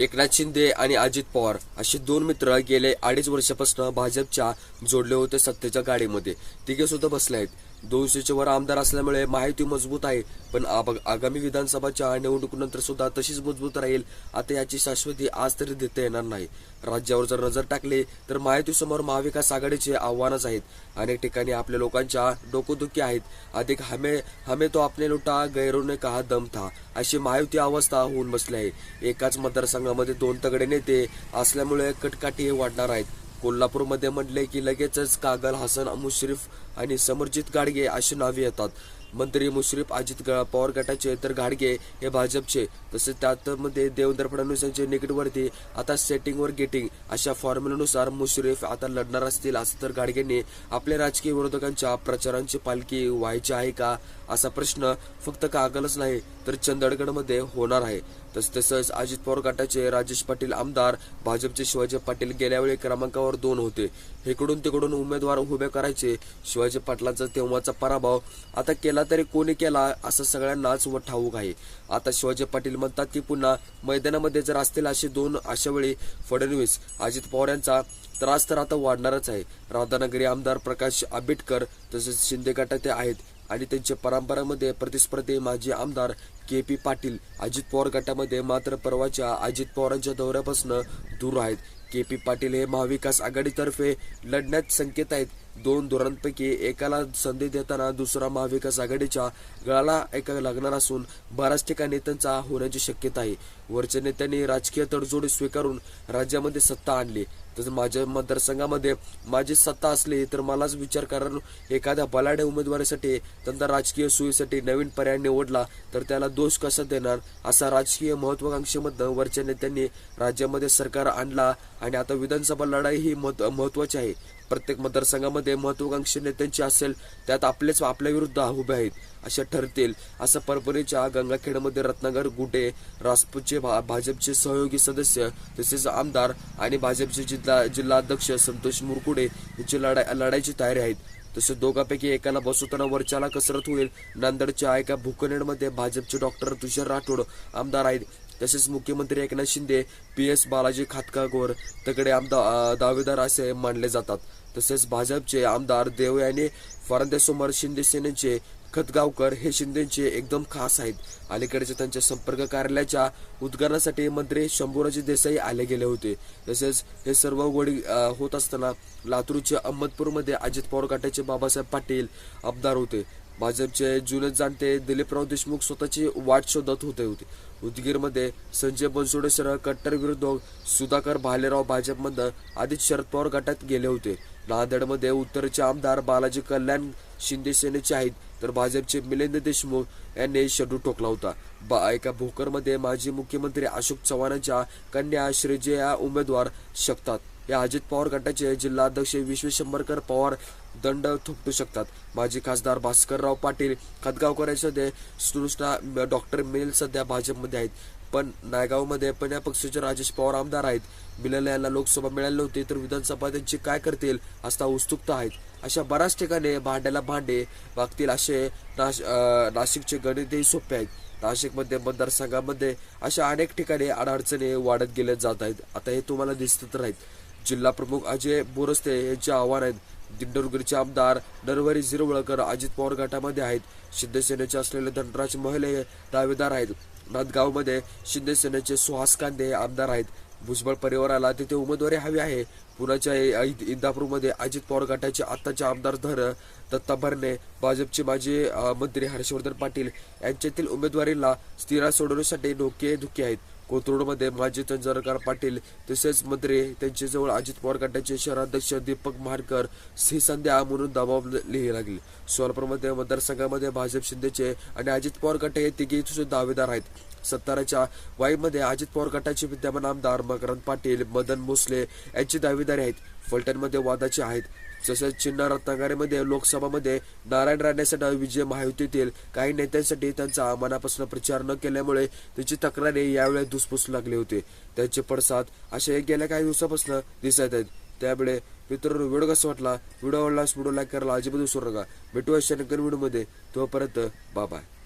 एकनाथ शिंदे आणि अजित पवार असे दोन मित्र गेले अडीच वर्षापासून भाजपच्या जोडले होते सत्तेच्या गाडीमध्ये. तिघे सुद्धा बसले आहेत. दोनशेच्या वर आमदार असल्यामुळे माहिती मजबूत आहे. पण आब- आगामी विधानसभाच्या निवडणुकीनंतर सुद्धा तशीच मजबूत राहील आता याची शाश्वती आज तरी देता येणार नाही. राज्यावर जर नजर टाकली तर माहितीसमोर महाविकास आघाडीचे आव्हानच आहेत. अनेक ठिकाणी आपल्या लोकांच्या डोकोदुखी आहेत. अधिक हमे हमे तो आपले लुटा गैरोने कहा दम था. अशी महायुती अवस्था होऊन बसली आहे. एकाच मतदारसंघामध्ये दोन तगडे नेते असल्यामुळे कटकाठी वाढणार आहेत. कोल्हापूरमध्ये म्हटले की लगेचच कागल हसन मुश्रीफ आणि समरजित गाडगे अशी नावे येतात. मंत्री मुश्रीफ अजित पवार गटाचे तर घाडगे हे भाजपचे. तसेच त्यामध्ये देवेंद्र फडणवीस यांचे निकटवरती आता सेटिंगवर गेटिंग अशा फॉर्म्युलानुसार मुश्रीफ आता लढणार असतील असं तर घाडगेंनी आपल्या राजकीय विरोधकांच्या प्रचारांची पालखी व्हायची आहे का असा प्रश्न फक्त कागलच नाही तर चंदगडमध्ये होणार आहे. तस तसंच अजित पवार गटाचे राजेश पाटील आमदार भाजपचे शिवाजी पाटील गेल्यावेळी क्रमांकावर दोन होते. इकडून तिकडून उमेदवार उभे करायचे शिवाजी पाटलांचा तेव्हाचा पराभव आता केला तरी कोणी केला असं सगळ्यांनाच व ठाऊक आहे. आता शिवाजी पाटील म्हणतात की पुन्हा मैदानामध्ये जर असतील असे दोन अशा वेळी फडणवीस अजित पवार यांचा त्रास तर आता वाढणारच आहे. राधानगरी आमदार प्रकाश आंबेडकर तसेच शिंदे गटाचे आहेत आणि त्यांच्या परंपरामध्ये प्रतिस्पर्धी माजी आमदार के पी पाटील अजित पवार गटामध्ये मात्र परवाच्या अजित पवारांच्या दौऱ्यापासून दूर आहेत. के पी पाटील हे महाविकास आघाडीतर्फे लढण्यात संकेत आहेत. दोन धोरणांपैकी एकाला संधी देताना दुसरा महाविकास आघाडीच्या गळाला एका लागणार असून बऱ्याच ठिकाणी त्यांचा होण्याची शक्यता आहे. वरच्या नेत्यांनी राजकीय तडजोडी स्वीकारून राज्यामध्ये सत्ता आणली. तसं माझ्या मतदारसंघामध्ये माझी सत्ता असली तर मलाच विचार करून एखाद्या बलाढ्य उमेदवारीसाठी त्यांचा राजकीय सोयीसाठी नवीन पर्याय निवडला तर त्याला दोष कसा देणार? असा राजकीय महत्वाकांक्षेमधनं वरच्या नेत्यांनी राज्यामध्ये सरकार आणला आणि आता विधानसभा लढाई ही महत्वाची आहे. प्रत्येक मतदारसंघामध्ये महत्वाकांक्षी नेत्यांची असेल त्यात आपलेच आपल्या विरुद्ध उभे आहेत अशा ठरतील असं परभणीच्या गंगाखेडमध्ये रत्नागर गुटे राजपूतचे भा- भाजपचे सहयोगी सदस्य तसेच आमदार आणि भाजपचे जिल्हा जिल्हाध्यक्ष संतोष मुरकुडे यांची लढाई लढाईची तयारी आहेत. तसेच दोघांपैकी एकाला बसवताना वरच्याला कसरत होईल नांदेडच्या एका भूकनेडमध्ये भाजपचे डॉक्टर तुषार राठोड आमदार आहेत. तसेच मुख्यमंत्री एकनाथ शिंदे पी एस बालाजी खातकागोर तगडे आमदार दावेदार असे मानले जातात. तसेच भाजपचे आमदार देव यांनी फरांदेसमोर शिंदे सेनेचे खतगावकर हे शिंदेचे एकदम खास आहेत. अलीकडेच्या त्यांच्या संपर्क कार्यालयाच्या उद्घाटनासाठी मंत्री शंभूराजे देसाई आले गेले होते. तसेच हे सर्व वडी होत असताना लातूरच्या अहमदपूरमध्ये अजित पवार गटाचे बाबासाहेब पाटील आमदार होते. भाजपचे जुने जाणते दिलीपराव देशमुख स्वतःची वाट शोधत होते होते. उदगीरमध्ये संजय बनसोडेसह कट्टर विरुद्ध सुधाकर भालेराव भाजपमधनं आधीच शरद पवार गटात गेले होते. नांदेडमध्ये उत्तरचे आमदार बालाजी कल्याण शिंदे सेनेचे आहेत तर भाजपचे मिलिंद देशमुख यांनी शडू ठोकला होता. बा एका भोकरमध्ये माजी मुख्यमंत्री अशोक चव्हाणांच्या कन्या श्रीजया उमेदवार शकतात. या अजित पवार गटाचे जिल्हाध्यक्ष विश्वेशंभरकर पवार दंड थोपटू शकतात. माजी खासदार भास्करराव पाटील खतगावकर यांच्या सुष्णा डॉक्टर मिल सध्या भाजपमध्ये आहेत. पण नायगावमध्ये पण या पक्षाचे राजेश पवार आमदार आहेत. मिलल यांना लोकसभा मिळाली नव्हती तर विधानसभा त्यांची काय करतील असता उत्सुकता आहेत. अशा बऱ्याच ठिकाणी भांड्याला भांडे वागतील असे नाश नाशिकचे गणितही सोपे आहेत. नाशिकमध्ये मतदारसंघामध्ये अशा अनेक ठिकाणी अडचणी वाढत गेल्या जात आहेत. आता हे तुम्हाला दिसत राहील जिल्हाप्रमुख जिल्हा प्रमुख अजय बोरस्ते यांचे आव्हान आहेत. दिंडोरगडचे आमदार नरवरी झिरवळकर अजित पवार गटामध्ये आहेत. शिंदेसेनेचे असलेले धनराज मोहिले हे दावेदार आहेत. नांदगावमध्ये शिंदेसेनेचे सुहास कांदे आमदार आहेत. भुजबळ परिवाराला तिथे उमेदवारी हवी आहे. पुण्याच्या इंदापूरमध्ये अजित पवार गटाचे आत्ताचे आमदार धर दत्ता भरणे भाजपचे माजी मंत्री हर्षवर्धन पाटील यांच्यातील उमेदवारीला स्थिरा सोडवण्यासाठी डोके धुके आहेत. कोथरूडमध्ये माजी चंद्रकार पाटील तसेच मंत्री त्यांच्याजवळ अजित पवार गटाचे शहराध्यक्ष दीपक महारकर ही संध्या म्हणून दबाव लिहायला लागली. सोलापूरमध्ये मतदारसंघामध्ये भाजप शिंदेचे आणि अजित पवार गट हे तिघे सुद्धा दावेदार आहेत. सत्ताराच्या वाईमध्ये अजित पवार गटाचे विद्यमान आमदार मकरंद पाटील मदन भोसले यांची दावेदारी आहेत. फलटणमध्ये वादाचे आहेत. तसेच चिन्ह रत्नागिरीमध्ये लोकसभामध्ये नारायण राणेसाठी विजय महायुतीतील काही नेत्यांसाठी त्यांचा मनापासून प्रचार न केल्यामुळे त्यांची तक्रारी यावेळी धुसफूस लागली होती. त्यांचे पडसाद असे गेल्या काही दिवसापासून दिसत आहेत. त्यामुळे मित्रांनो व्हिडिओ कसा वाटला? व्हिडिओ आवडला व्हिडिओ लाईक करायला अजिबात विसरू नका. भेटू अशा नवीन व्हिडिओमध्ये. तोपर्यंत बाय.